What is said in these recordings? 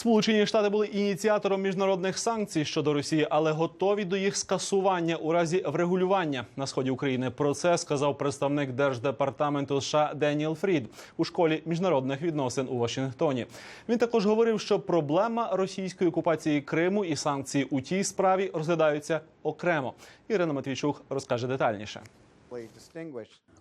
Сполучені Штати були ініціатором міжнародних санкцій щодо Росії, але готові до їх скасування у разі врегулювання на сході України. Про це сказав представник держдепартаменту США Деніел Фрід у школі міжнародних відносин у Вашингтоні. Він також говорив, що проблема російської окупації Криму і санкції у тій справі розглядаються окремо. Ірина Матвійчук розкаже детальніше.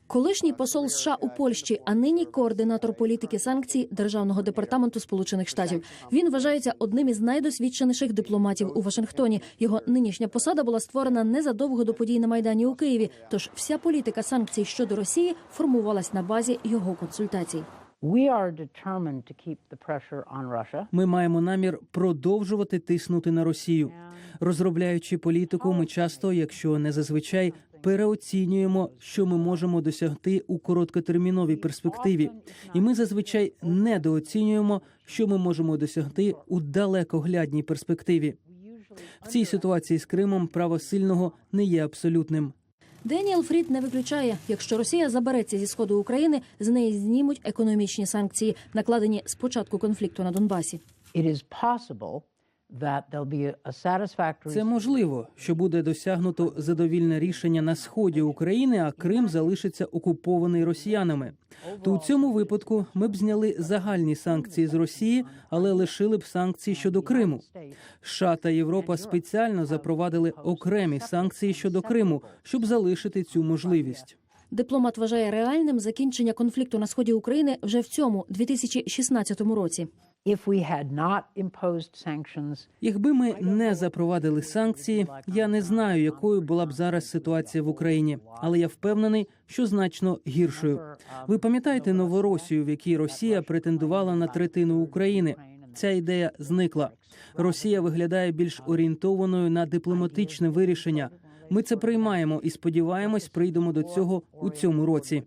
Колишній посол США у Польщі, а нині координатор політики санкцій Державного департаменту Сполучених Штатів. Він вважається одним із найдосвідченіших дипломатів у Вашингтооні. Його нинішня посада була створена незадовго до подій на майдані у Києві. Тож вся політика санкцій щодо Росії формувалась на базі його консультацій. We are determined to keep the pressure on Russia. Ми маємо намір продовжувати тиснути на Росію. Розробляючи політику, ми часто, якщо не зазвичай, переоцінюємо, що ми можемо досягти у короткотерміновій перспективі, і ми зазвичай недооцінюємо, що ми можемо досягти у далекоглядній перспективі. В цій ситуації з Кримом право сильного не є абсолютним. Деніел Фрід не виключає, якщо Росія забереться зі сходу України, з неї знімуть економічні санкції, накладені з початку конфлікту на Донбасі. It is possible that there'll be a satisfactory Це можливо, що буде досягнуто задовільне рішення на сході України, а Крим залишиться окупований росіянами. То у цьому випадку ми б зняли загальні санкції з Росії, але лишили б санкції щодо Криму. США та Європа спеціально запровадили окремі санкції щодо Криму, щоб залишити цю можливість. Дипломат вважає реальним закінчення конфлікту на сході України вже в цьому 2016 році. Якби ми не запровадили санкції, я не знаю, якою була б зараз ситуація в Україні, але я впевнений, що значно гіршою. Ви пам'ятаєте Новоросію, в якій Росія претендувала на третину України? Ця ідея зникла. Росія виглядає більш орієнтованою на дипломатичне вирішення. Ми це приймаємо і сподіваємось, прийдемо до цього у цьому році.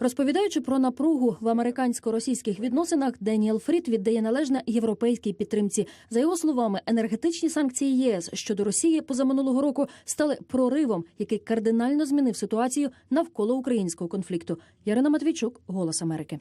Розповідаючи про напругу в американсько-російських відносинах, Деніел Фрід віддає належне європейській підтримці. За його словами, енергетичні санкції ЄС щодо Росії позаминулого року стали проривом, який кардинально змінив ситуацію навколо українського конфлікту. Ярина Матвійчук, Голос Америки.